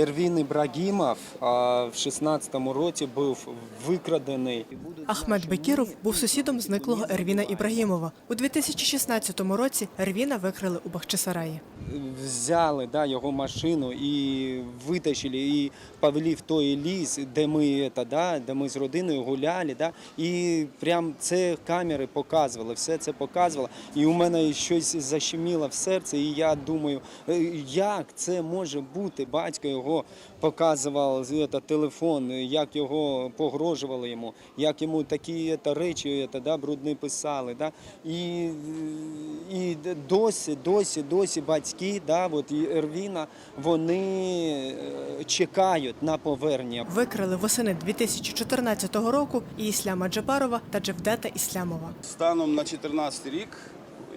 Ервін Ібрагімов в 16-му році був викрадений. Ахмед Бекіров був сусідом зниклого Ервіна Ібрагімова. У 2016 році Ервіна викрили у Бахчисараї. Взяли да, його машину і витащили, і повели в той ліс, де ми, це, да, де ми з родиною гуляли. Да, і прям це камери показували, все це показувало. І у мене щось защеміло в серці, і я думаю, е, як це може бути? Батько його показував телефон, як його погрожували йому, як йому такі речі це, да, брудні писали. Да, і, і досі, досі, досі батьки, да, от і Ервіна, вони е, чекають на повернення. Викрили восени 2014 року і Ісляма Джапарова та Джевдета Іслямова. Станом на 14 рік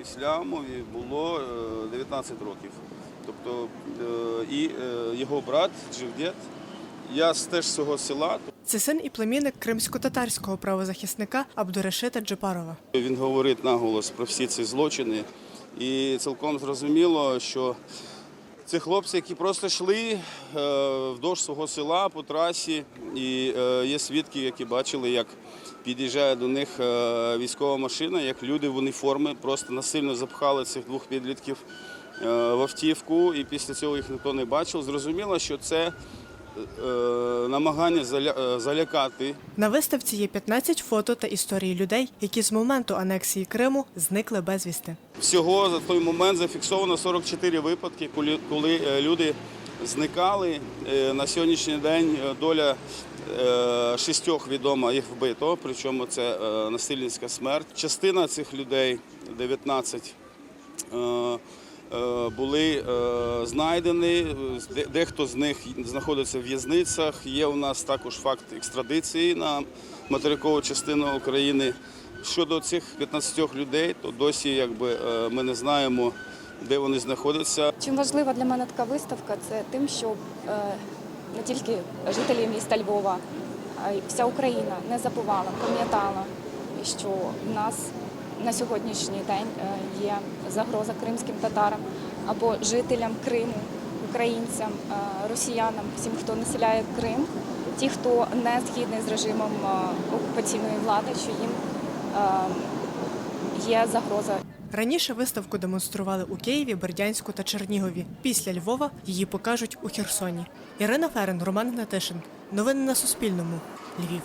Іслямові було е, 19 років. Тобто е, і е, його брат Дживдет, я теж з цього села. Це син і племінник кримсько-татарського правозахисника Абдурешита Джапарова. Він говорить наголос про всі ці злочини. І цілком зрозуміло, що це хлопці, які просто йшли е, вдовж свого села по трасі, і е, є свідки, які бачили, як під'їжджає до них е, військова машина, як люди в уніформі просто насильно запхали цих двох підлітків в автівку, і після цього їх ніхто не бачив. Зрозуміло, що це намагання заля- е, залякати На виставці є 15 фото та історії людей, які з моменту анексії Криму зникли безвісти. Всього за той момент зафіксовано 44 випадки, коли, е, люди зникали. Е, На сьогоднішній день е, доля е, шістьох відома їх вбито, причому це е, насильницька смерть. Частина цих людей, 19, е, е, були е, знайдені. Де- Дехто з них знаходиться в в'язницях. Є у нас також факт екстрадиції на материкову частину України. Щодо цих 15 людей, то досі якби е, ми не знаємо, де вони знаходяться. Чим важлива для мене така виставка, це тим, що е, не тільки жителі міста Львова, а й вся Україна не забувала, пам'ятала, що в нас на сьогоднішній день е, є загроза кримським татарам або жителям Криму, українцям, е, росіянам, всім, хто населяє Крим, ті, хто не згідний з режимом е, окупаційної влади, що їм є загроза Раніше виставку демонстрували у Києві, Бердянську та Чернігові. Після Львова її покажуть у Херсоні. Ірина Ферен, Роман Гнатишин. Новини на Суспільному. Львів.